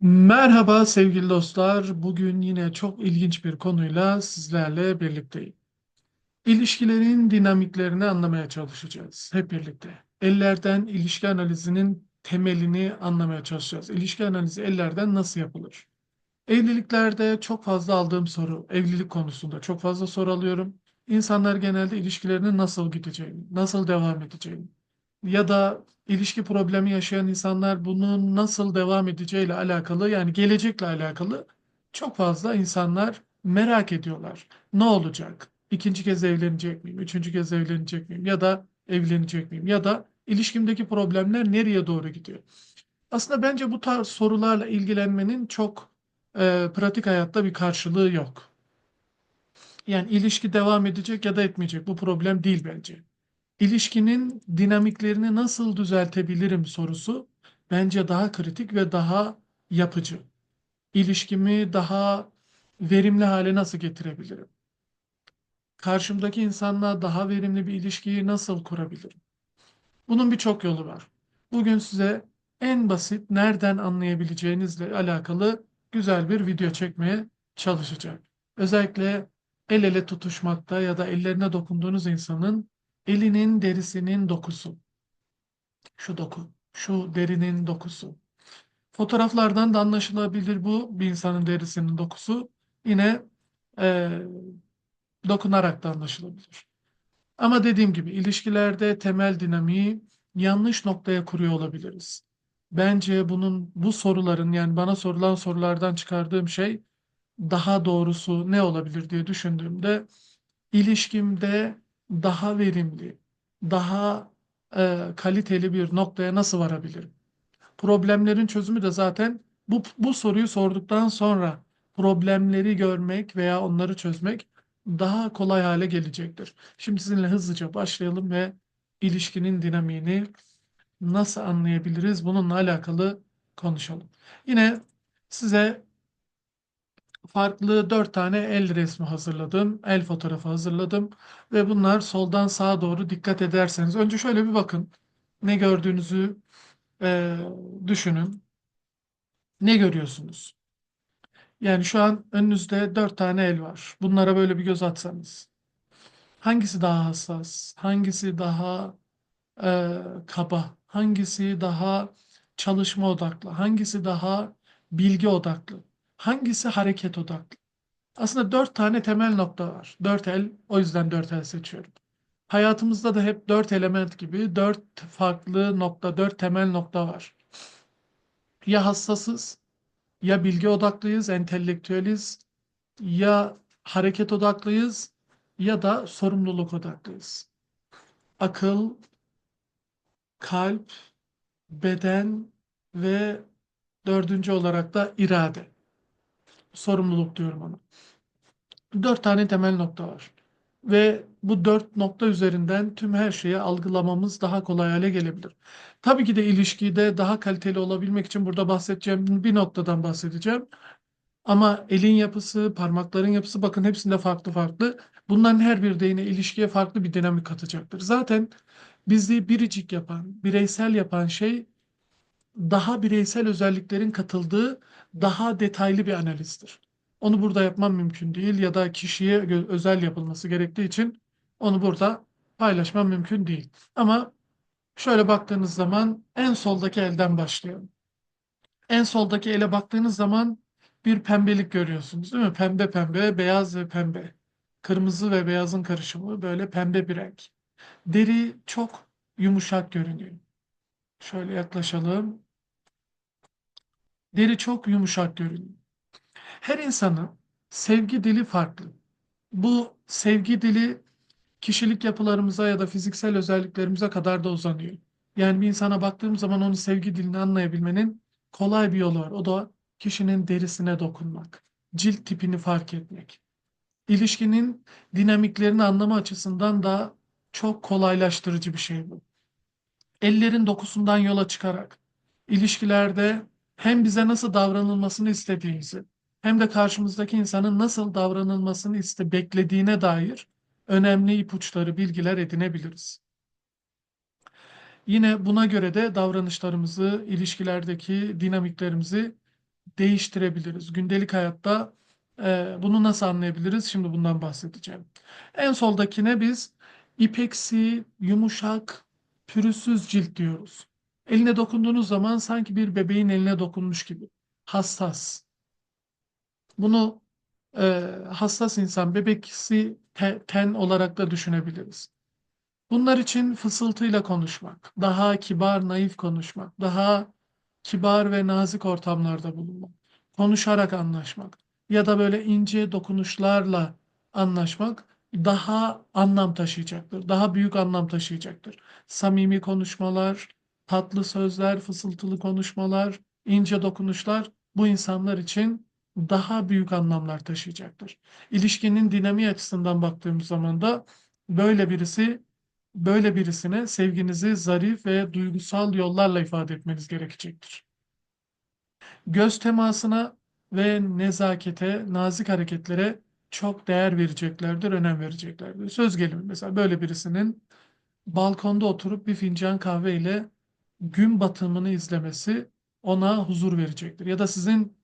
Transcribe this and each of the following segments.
Merhaba sevgili dostlar. Bugün yine çok ilginç bir konuyla sizlerle birlikteyim. İlişkilerin dinamiklerini anlamaya çalışacağız hep birlikte. Ellerden ilişki analizinin temelini anlamaya çalışacağız. İlişki analizi ellerden nasıl yapılır? Evliliklerde çok fazla aldığım soru, evlilik konusunda çok fazla soru alıyorum. İnsanlar genelde ilişkilerinin nasıl gideceğini, nasıl devam edeceğini ya da ilişki problemi yaşayan insanlar bunun nasıl devam edeceğiyle alakalı yani gelecekle alakalı çok fazla insanlar merak ediyorlar. Ne olacak? İkinci kez evlenecek miyim? Üçüncü kez evlenecek miyim? Ya da evlenecek miyim? Ya da ilişkimdeki problemler nereye doğru gidiyor? Aslında bence bu tarz sorularla ilgilenmenin çok e, pratik hayatta bir karşılığı yok. Yani ilişki devam edecek ya da etmeyecek. Bu problem değil bence. İlişkinin dinamiklerini nasıl düzeltebilirim sorusu bence daha kritik ve daha yapıcı. İlişkimi daha verimli hale nasıl getirebilirim? Karşımdaki insanla daha verimli bir ilişkiyi nasıl kurabilirim? Bunun birçok yolu var. Bugün size en basit nereden anlayabileceğinizle alakalı güzel bir video çekmeye çalışacağım. Özellikle el ele tutuşmakta ya da ellerine dokunduğunuz insanın elinin derisinin dokusu. Şu doku, şu derinin dokusu. Fotoğraflardan da anlaşılabilir bu bir insanın derisinin dokusu. Yine e, dokunarak da anlaşılabilir. Ama dediğim gibi ilişkilerde temel dinamiği yanlış noktaya kuruyor olabiliriz. Bence bunun bu soruların yani bana sorulan sorulardan çıkardığım şey daha doğrusu ne olabilir diye düşündüğümde ilişkimde daha verimli, daha e, kaliteli bir noktaya nasıl varabilirim? Problemlerin çözümü de zaten bu, bu soruyu sorduktan sonra problemleri görmek veya onları çözmek daha kolay hale gelecektir. Şimdi sizinle hızlıca başlayalım ve ilişkinin dinamiğini nasıl anlayabiliriz bununla alakalı konuşalım. Yine size farklı dört tane el resmi hazırladım. El fotoğrafı hazırladım. Ve bunlar soldan sağa doğru dikkat ederseniz. Önce şöyle bir bakın. Ne gördüğünüzü e, düşünün. Ne görüyorsunuz? Yani şu an önünüzde dört tane el var. Bunlara böyle bir göz atsanız. Hangisi daha hassas? Hangisi daha e, kaba? Hangisi daha çalışma odaklı? Hangisi daha bilgi odaklı? Hangisi hareket odaklı? Aslında dört tane temel nokta var. Dört el, o yüzden dört el seçiyorum. Hayatımızda da hep dört element gibi dört farklı nokta, dört temel nokta var. Ya hassasız, ya bilgi odaklıyız, entelektüeliz, ya hareket odaklıyız, ya da sorumluluk odaklıyız. Akıl, kalp, beden ve dördüncü olarak da irade. Sorumluluk diyorum ona. Dört tane temel nokta var. Ve bu dört nokta üzerinden tüm her şeyi algılamamız daha kolay hale gelebilir. Tabii ki de ilişkide daha kaliteli olabilmek için burada bahsedeceğim bir noktadan bahsedeceğim. Ama elin yapısı, parmakların yapısı bakın hepsinde farklı farklı. Bunların her biri de yine ilişkiye farklı bir dinamik katacaktır. Zaten bizi biricik yapan, bireysel yapan şey daha bireysel özelliklerin katıldığı daha detaylı bir analizdir. Onu burada yapmam mümkün değil ya da kişiye özel yapılması gerektiği için onu burada paylaşmam mümkün değil. Ama şöyle baktığınız zaman en soldaki elden başlayalım. En soldaki ele baktığınız zaman bir pembelik görüyorsunuz değil mi? Pembe pembe, beyaz ve pembe. Kırmızı ve beyazın karışımı böyle pembe bir renk. Deri çok yumuşak görünüyor. Şöyle yaklaşalım. Deri çok yumuşak görünüyor. Her insanın sevgi dili farklı. Bu sevgi dili kişilik yapılarımıza ya da fiziksel özelliklerimize kadar da uzanıyor. Yani bir insana baktığım zaman onun sevgi dilini anlayabilmenin kolay bir yolu var. O da kişinin derisine dokunmak, cilt tipini fark etmek. İlişkinin dinamiklerini anlama açısından da çok kolaylaştırıcı bir şey bu. Ellerin dokusundan yola çıkarak ilişkilerde hem bize nasıl davranılmasını istediğimizi hem de karşımızdaki insanın nasıl davranılmasını iste beklediğine dair önemli ipuçları, bilgiler edinebiliriz. Yine buna göre de davranışlarımızı, ilişkilerdeki dinamiklerimizi değiştirebiliriz? Gündelik hayatta e, bunu nasıl anlayabiliriz? Şimdi bundan bahsedeceğim. En soldakine biz ipeksi, yumuşak, pürüzsüz cilt diyoruz. Eline dokunduğunuz zaman sanki bir bebeğin eline dokunmuş gibi. Hassas. Bunu e, hassas insan, bebeksi te- ten olarak da düşünebiliriz. Bunlar için fısıltıyla konuşmak, daha kibar, naif konuşmak, daha kibar ve nazik ortamlarda bulunmak, konuşarak anlaşmak ya da böyle ince dokunuşlarla anlaşmak daha anlam taşıyacaktır. Daha büyük anlam taşıyacaktır. Samimi konuşmalar, tatlı sözler, fısıltılı konuşmalar, ince dokunuşlar bu insanlar için daha büyük anlamlar taşıyacaktır. İlişkinin dinamiği açısından baktığımız zaman da böyle birisi böyle birisine sevginizi zarif ve duygusal yollarla ifade etmeniz gerekecektir. Göz temasına ve nezakete, nazik hareketlere çok değer vereceklerdir, önem vereceklerdir. Söz gelimi mesela böyle birisinin balkonda oturup bir fincan kahve ile gün batımını izlemesi ona huzur verecektir. Ya da sizin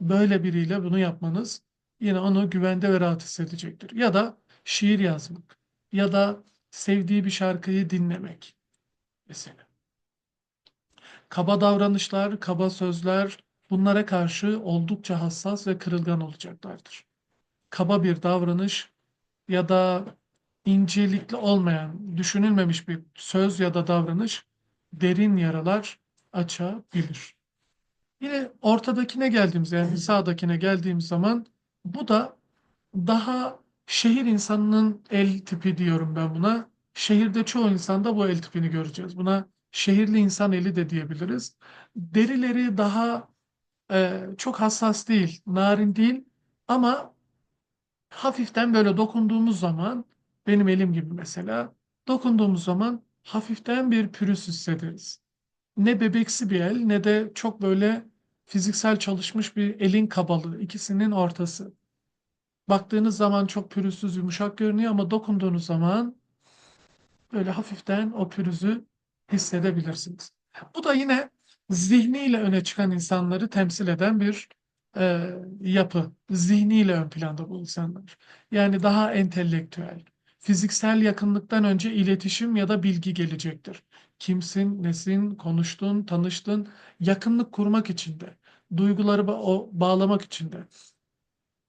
böyle biriyle bunu yapmanız yine onu güvende ve rahat hissedecektir. Ya da şiir yazmak ya da sevdiği bir şarkıyı dinlemek mesela. Kaba davranışlar, kaba sözler bunlara karşı oldukça hassas ve kırılgan olacaklardır. Kaba bir davranış ya da incelikli olmayan, düşünülmemiş bir söz ya da davranış derin yaralar açabilir. Yine ortadakine geldiğimiz yani sağdakine geldiğimiz zaman bu da daha şehir insanının el tipi diyorum ben buna. Şehirde çoğu insanda bu el tipini göreceğiz. Buna şehirli insan eli de diyebiliriz. Derileri daha e, çok hassas değil, narin değil ama hafiften böyle dokunduğumuz zaman benim elim gibi mesela dokunduğumuz zaman hafiften bir pürüz hissederiz. Ne bebeksi bir el ne de çok böyle fiziksel çalışmış bir elin kabalığı ikisinin ortası. Baktığınız zaman çok pürüzsüz, yumuşak görünüyor ama dokunduğunuz zaman böyle hafiften o pürüzü hissedebilirsiniz. Bu da yine zihniyle öne çıkan insanları temsil eden bir e, yapı. Zihniyle ön planda bu insanlar. Yani daha entelektüel. Fiziksel yakınlıktan önce iletişim ya da bilgi gelecektir. Kimsin, nesin, konuştun, tanıştın, yakınlık kurmak için de, duyguları ba- o bağlamak için de.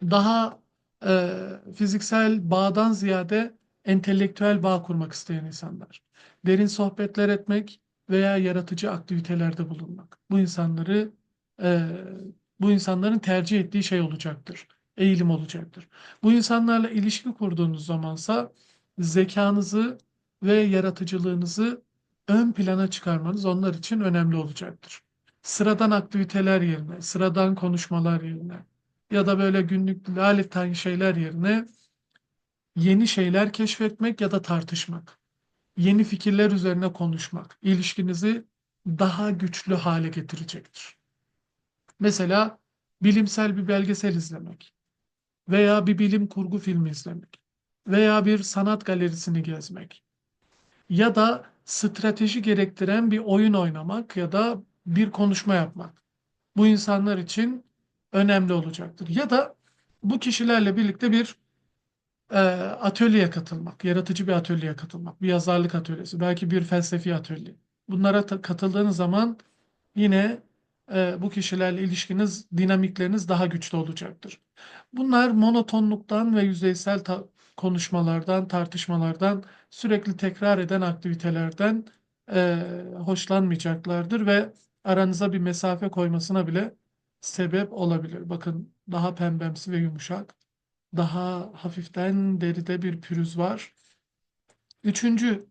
Daha e, fiziksel bağdan ziyade entelektüel bağ kurmak isteyen insanlar. Derin sohbetler etmek veya yaratıcı aktivitelerde bulunmak. Bu insanları e, bu insanların tercih ettiği şey olacaktır. Eğilim olacaktır. Bu insanlarla ilişki kurduğunuz zamansa zekanızı ve yaratıcılığınızı ön plana çıkarmanız onlar için önemli olacaktır. Sıradan aktiviteler yerine, sıradan konuşmalar yerine ya da böyle günlük laletten şeyler yerine yeni şeyler keşfetmek ya da tartışmak, yeni fikirler üzerine konuşmak ilişkinizi daha güçlü hale getirecektir. Mesela bilimsel bir belgesel izlemek veya bir bilim kurgu filmi izlemek veya bir sanat galerisini gezmek ya da strateji gerektiren bir oyun oynamak ya da bir konuşma yapmak. Bu insanlar için önemli olacaktır. Ya da bu kişilerle birlikte bir e, atölyeye katılmak, yaratıcı bir atölyeye katılmak, bir yazarlık atölyesi, belki bir felsefi atölye. Bunlara katıldığınız zaman yine e, bu kişilerle ilişkiniz, dinamikleriniz daha güçlü olacaktır. Bunlar monotonluktan ve yüzeysel ta- konuşmalardan, tartışmalardan, sürekli tekrar eden aktivitelerden e, hoşlanmayacaklardır ve aranıza bir mesafe koymasına bile sebep olabilir. Bakın daha pembemsi ve yumuşak, daha hafiften deride bir pürüz var. Üçüncü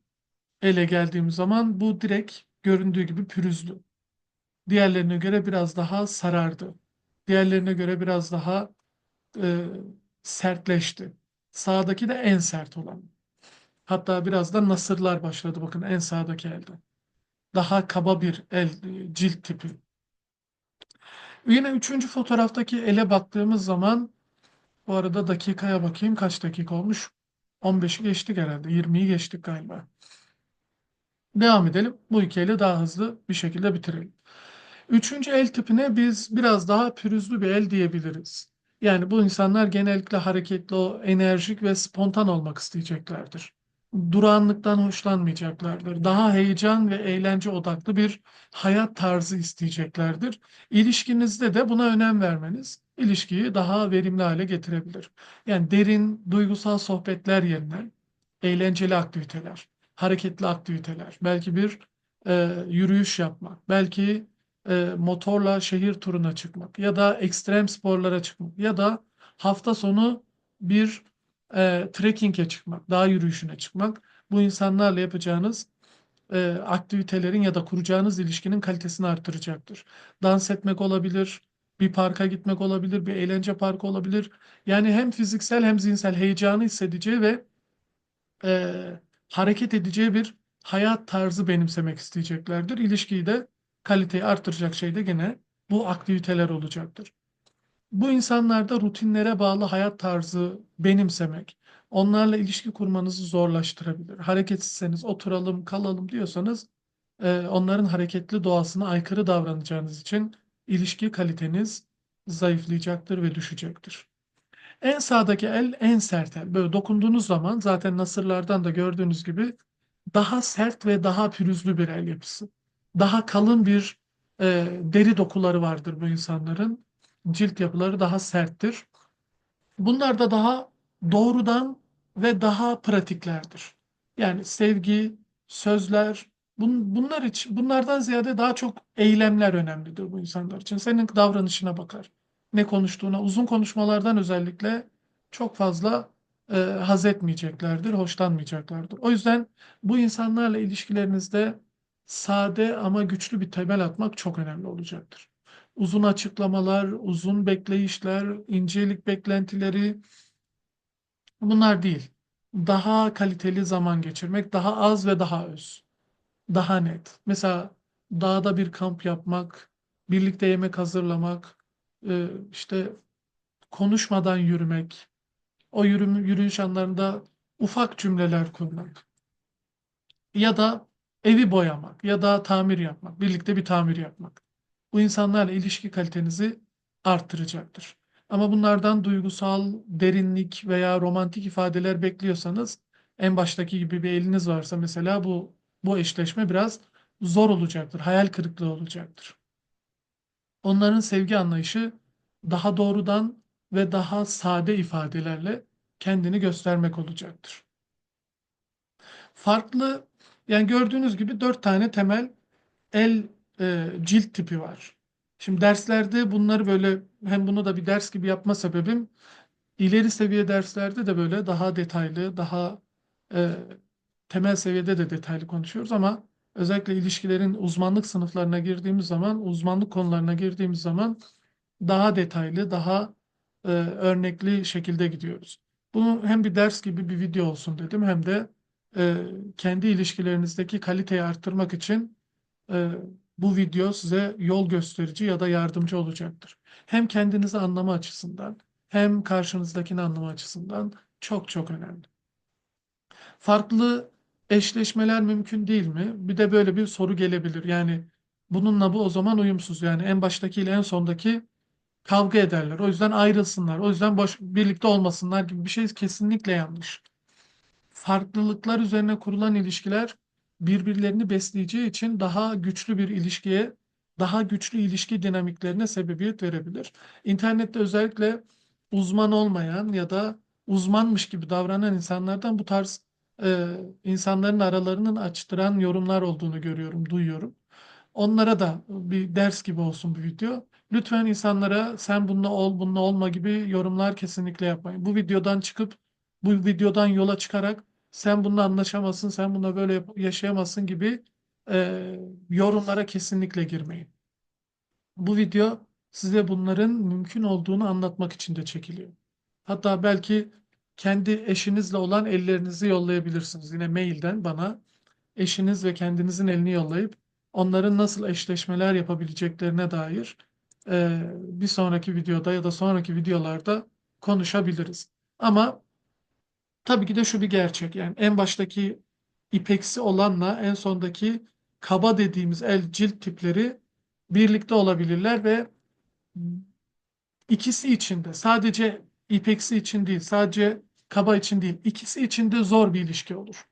ele geldiğimiz zaman bu direkt göründüğü gibi pürüzlü. Diğerlerine göre biraz daha sarardı. Diğerlerine göre biraz daha e, sertleşti. Sağdaki de en sert olan. Hatta biraz da nasırlar başladı bakın en sağdaki elde. Daha kaba bir el, e, cilt tipi. Yine üçüncü fotoğraftaki ele baktığımız zaman bu arada dakikaya bakayım kaç dakika olmuş? 15'i geçtik herhalde. 20'yi geçtik galiba. Devam edelim. Bu iki eli daha hızlı bir şekilde bitirelim. Üçüncü el tipine biz biraz daha pürüzlü bir el diyebiliriz. Yani bu insanlar genellikle hareketli, enerjik ve spontan olmak isteyeceklerdir. Durağanlıktan hoşlanmayacaklardır. Daha heyecan ve eğlence odaklı bir hayat tarzı isteyeceklerdir. İlişkinizde de buna önem vermeniz ilişkiyi daha verimli hale getirebilir. Yani derin duygusal sohbetler yerine eğlenceli aktiviteler, hareketli aktiviteler, belki bir e, yürüyüş yapmak, belki e, motorla şehir turuna çıkmak ya da ekstrem sporlara çıkmak ya da hafta sonu bir e, trekking'e çıkmak, dağ yürüyüşüne çıkmak bu insanlarla yapacağınız e, aktivitelerin ya da kuracağınız ilişkinin kalitesini artıracaktır. Dans etmek olabilir, bir parka gitmek olabilir, bir eğlence parkı olabilir. Yani hem fiziksel hem zihinsel heyecanı hissedeceği ve e, hareket edeceği bir hayat tarzı benimsemek isteyeceklerdir. İlişkiyi de kaliteyi artıracak şey de gene bu aktiviteler olacaktır. Bu insanlarda rutinlere bağlı hayat tarzı benimsemek, onlarla ilişki kurmanızı zorlaştırabilir. Hareketsizseniz oturalım, kalalım diyorsanız e, onların hareketli doğasına aykırı davranacağınız için ilişki kaliteniz zayıflayacaktır ve düşecektir. En sağdaki el en sert el. Böyle dokunduğunuz zaman zaten nasırlardan da gördüğünüz gibi daha sert ve daha pürüzlü bir el yapısı. Daha kalın bir e, deri dokuları vardır bu insanların. Cilt yapıları daha serttir. Bunlar da daha doğrudan ve daha pratiklerdir. Yani sevgi, sözler, bun, bunlar için bunlardan ziyade daha çok eylemler önemlidir bu insanlar için. Senin davranışına bakar. Ne konuştuğuna, uzun konuşmalardan özellikle çok fazla e, haz etmeyeceklerdir, hoşlanmayacaklardır. O yüzden bu insanlarla ilişkilerinizde sade ama güçlü bir temel atmak çok önemli olacaktır. Uzun açıklamalar, uzun bekleyişler, incelik beklentileri bunlar değil. Daha kaliteli zaman geçirmek, daha az ve daha öz, daha net. Mesela dağda bir kamp yapmak, birlikte yemek hazırlamak, e, işte konuşmadan yürümek, o yürüm, yürüyüş anlarında ufak cümleler kurmak ya da evi boyamak ya da tamir yapmak, birlikte bir tamir yapmak. Bu insanlarla ilişki kalitenizi arttıracaktır. Ama bunlardan duygusal, derinlik veya romantik ifadeler bekliyorsanız en baştaki gibi bir eliniz varsa mesela bu bu eşleşme biraz zor olacaktır, hayal kırıklığı olacaktır. Onların sevgi anlayışı daha doğrudan ve daha sade ifadelerle kendini göstermek olacaktır. Farklı yani gördüğünüz gibi dört tane temel el e, cilt tipi var. Şimdi derslerde bunları böyle hem bunu da bir ders gibi yapma sebebim ileri seviye derslerde de böyle daha detaylı, daha e, temel seviyede de detaylı konuşuyoruz ama özellikle ilişkilerin uzmanlık sınıflarına girdiğimiz zaman, uzmanlık konularına girdiğimiz zaman daha detaylı, daha e, örnekli şekilde gidiyoruz. Bunu hem bir ders gibi bir video olsun dedim hem de e, kendi ilişkilerinizdeki kaliteyi arttırmak için e, bu video size yol gösterici ya da yardımcı olacaktır. Hem kendinizi anlama açısından hem karşınızdakini anlama açısından çok çok önemli. Farklı eşleşmeler mümkün değil mi? Bir de böyle bir soru gelebilir. Yani bununla bu o zaman uyumsuz. Yani en baştaki ile en sondaki kavga ederler. O yüzden ayrılsınlar. O yüzden boş, birlikte olmasınlar gibi bir şey kesinlikle yanlış. Farklılıklar üzerine kurulan ilişkiler birbirlerini besleyeceği için daha güçlü bir ilişkiye, daha güçlü ilişki dinamiklerine sebebiyet verebilir. İnternette özellikle uzman olmayan ya da uzmanmış gibi davranan insanlardan bu tarz e, insanların aralarının açtıran yorumlar olduğunu görüyorum, duyuyorum. Onlara da bir ders gibi olsun bu video. Lütfen insanlara sen bununla ol, bununla olma gibi yorumlar kesinlikle yapmayın. Bu videodan çıkıp bu videodan yola çıkarak sen bununla anlaşamazsın, sen bununla böyle yaşayamazsın gibi e, yorumlara kesinlikle girmeyin. Bu video size bunların mümkün olduğunu anlatmak için de çekiliyor. Hatta belki kendi eşinizle olan ellerinizi yollayabilirsiniz. Yine mailden bana eşiniz ve kendinizin elini yollayıp onların nasıl eşleşmeler yapabileceklerine dair e, bir sonraki videoda ya da sonraki videolarda konuşabiliriz. Ama tabii ki de şu bir gerçek yani en baştaki ipeksi olanla en sondaki kaba dediğimiz el cilt tipleri birlikte olabilirler ve ikisi için de sadece İpeksi için değil, sadece Kaba için değil, ikisi için de zor bir ilişki olur.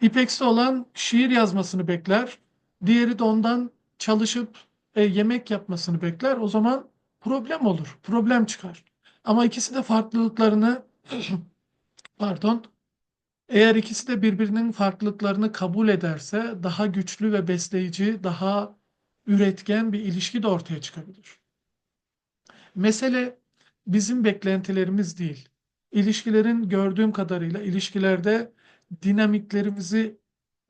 İpeksi olan şiir yazmasını bekler, diğeri de ondan çalışıp e, yemek yapmasını bekler. O zaman problem olur, problem çıkar. Ama ikisi de farklılıklarını pardon eğer ikisi de birbirinin farklılıklarını kabul ederse daha güçlü ve besleyici, daha üretken bir ilişki de ortaya çıkabilir. Mesele bizim beklentilerimiz değil. İlişkilerin gördüğüm kadarıyla ilişkilerde dinamiklerimizi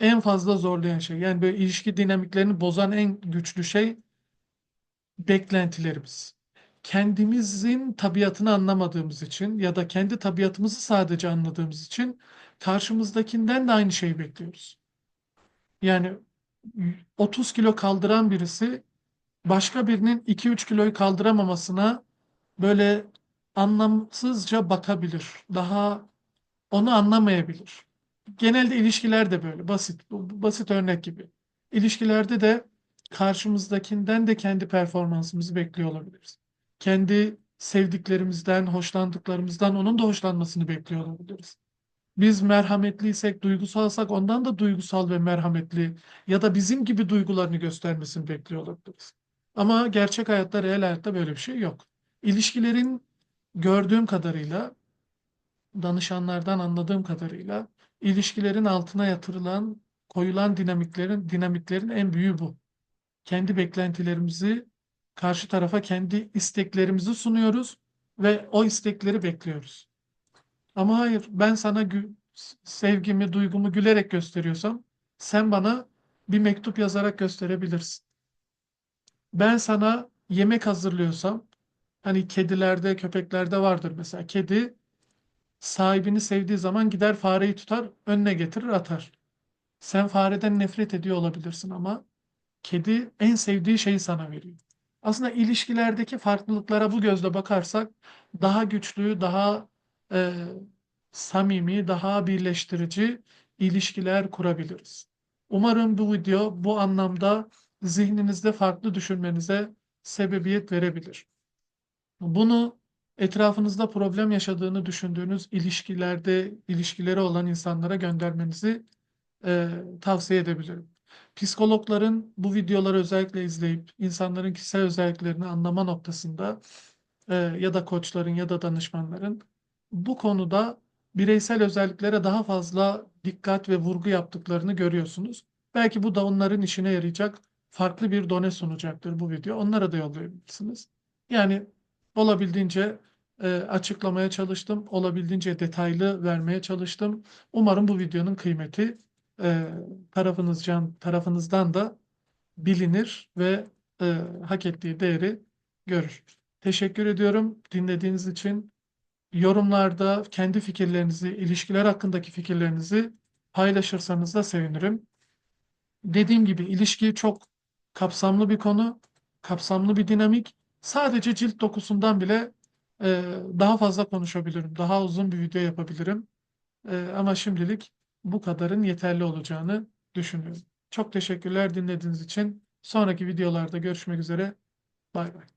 en fazla zorlayan şey. Yani böyle ilişki dinamiklerini bozan en güçlü şey beklentilerimiz. Kendimizin tabiatını anlamadığımız için ya da kendi tabiatımızı sadece anladığımız için karşımızdakinden de aynı şeyi bekliyoruz. Yani 30 kilo kaldıran birisi başka birinin 2-3 kiloyu kaldıramamasına böyle anlamsızca bakabilir. Daha onu anlamayabilir. Genelde ilişkiler de böyle basit. Basit örnek gibi. İlişkilerde de karşımızdakinden de kendi performansımızı bekliyor olabiliriz. Kendi sevdiklerimizden, hoşlandıklarımızdan onun da hoşlanmasını bekliyor olabiliriz. Biz merhametliysek, duygusalsak ondan da duygusal ve merhametli ya da bizim gibi duygularını göstermesini bekliyor olabiliriz. Ama gerçek hayatta, reel hayatta böyle bir şey yok. İlişkilerin gördüğüm kadarıyla, danışanlardan anladığım kadarıyla ilişkilerin altına yatırılan, koyulan dinamiklerin dinamiklerin en büyüğü bu. Kendi beklentilerimizi karşı tarafa kendi isteklerimizi sunuyoruz ve o istekleri bekliyoruz. Ama hayır, ben sana sevgimi, duygumu gülerek gösteriyorsam, sen bana bir mektup yazarak gösterebilirsin. Ben sana yemek hazırlıyorsam, hani kedilerde, köpeklerde vardır mesela. Kedi sahibini sevdiği zaman gider fareyi tutar, önüne getirir, atar. Sen fareden nefret ediyor olabilirsin ama kedi en sevdiği şeyi sana veriyor. Aslında ilişkilerdeki farklılıklara bu gözle bakarsak daha güçlü, daha e, samimi, daha birleştirici ilişkiler kurabiliriz. Umarım bu video bu anlamda zihninizde farklı düşünmenize sebebiyet verebilir. Bunu etrafınızda problem yaşadığını düşündüğünüz ilişkilerde ilişkileri olan insanlara göndermenizi e, tavsiye edebilirim. Psikologların bu videoları özellikle izleyip insanların kişisel özelliklerini anlama noktasında e, ya da koçların ya da danışmanların bu konuda bireysel özelliklere daha fazla dikkat ve vurgu yaptıklarını görüyorsunuz. Belki bu da onların işine yarayacak farklı bir done sunacaktır bu video. Onlara da yollayabilirsiniz. Yani olabildiğince e, açıklamaya çalıştım. Olabildiğince detaylı vermeye çalıştım. Umarım bu videonun kıymeti e, tarafınızdan, tarafınızdan da bilinir ve e, hak ettiği değeri görür. Teşekkür ediyorum dinlediğiniz için. Yorumlarda kendi fikirlerinizi, ilişkiler hakkındaki fikirlerinizi paylaşırsanız da sevinirim. Dediğim gibi ilişki çok kapsamlı bir konu, kapsamlı bir dinamik. Sadece cilt dokusundan bile e, daha fazla konuşabilirim. Daha uzun bir video yapabilirim. E, ama şimdilik bu kadarın yeterli olacağını düşünüyorum. Çok teşekkürler dinlediğiniz için. Sonraki videolarda görüşmek üzere. Bay bay.